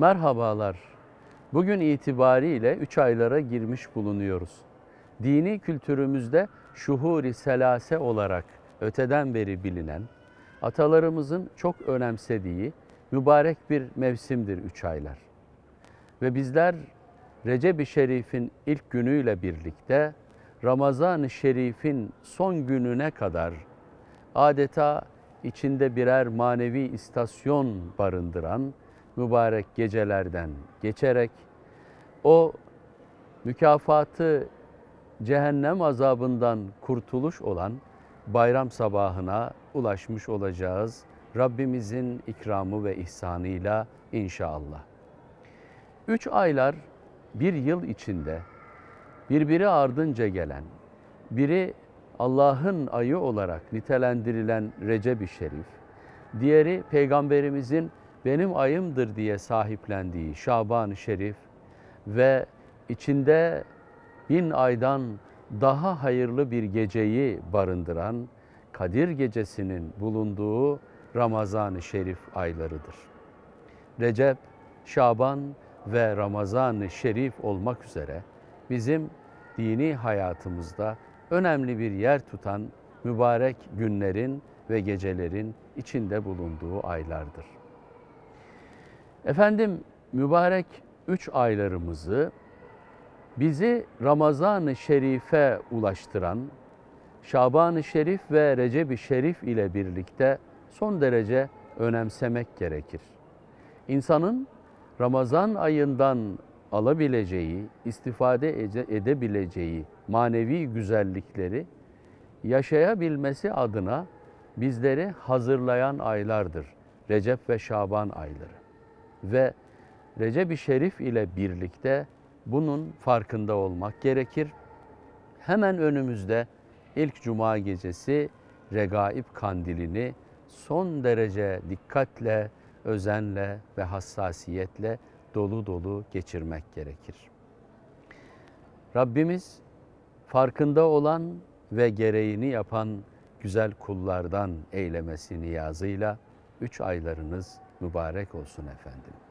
Merhabalar. Bugün itibariyle 3 aylara girmiş bulunuyoruz. Dini kültürümüzde şuhuri selase olarak öteden beri bilinen, atalarımızın çok önemsediği mübarek bir mevsimdir 3 aylar. Ve bizler Recep-i Şerif'in ilk günüyle birlikte Ramazan-ı Şerif'in son gününe kadar adeta içinde birer manevi istasyon barındıran mübarek gecelerden geçerek o mükafatı cehennem azabından kurtuluş olan bayram sabahına ulaşmış olacağız. Rabbimizin ikramı ve ihsanıyla inşallah. Üç aylar bir yıl içinde birbiri ardınca gelen, biri Allah'ın ayı olarak nitelendirilen Recep-i Şerif, diğeri Peygamberimizin benim ayımdır diye sahiplendiği Şaban-ı Şerif ve içinde bin aydan daha hayırlı bir geceyi barındıran Kadir Gecesi'nin bulunduğu Ramazan-ı Şerif aylarıdır. Recep, Şaban ve Ramazan-ı Şerif olmak üzere bizim dini hayatımızda önemli bir yer tutan mübarek günlerin ve gecelerin içinde bulunduğu aylardır. Efendim mübarek üç aylarımızı bizi Ramazan-ı Şerif'e ulaştıran Şaban-ı Şerif ve Recep-i Şerif ile birlikte son derece önemsemek gerekir. İnsanın Ramazan ayından alabileceği, istifade edebileceği manevi güzellikleri yaşayabilmesi adına bizleri hazırlayan aylardır. Recep ve Şaban ayları. Ve Recep-i Şerif ile birlikte bunun farkında olmak gerekir. Hemen önümüzde ilk cuma gecesi Regaib kandilini son derece dikkatle, özenle ve hassasiyetle dolu dolu geçirmek gerekir. Rabbimiz farkında olan ve gereğini yapan güzel kullardan eylemesi niyazıyla üç aylarınız mübarek olsun efendim.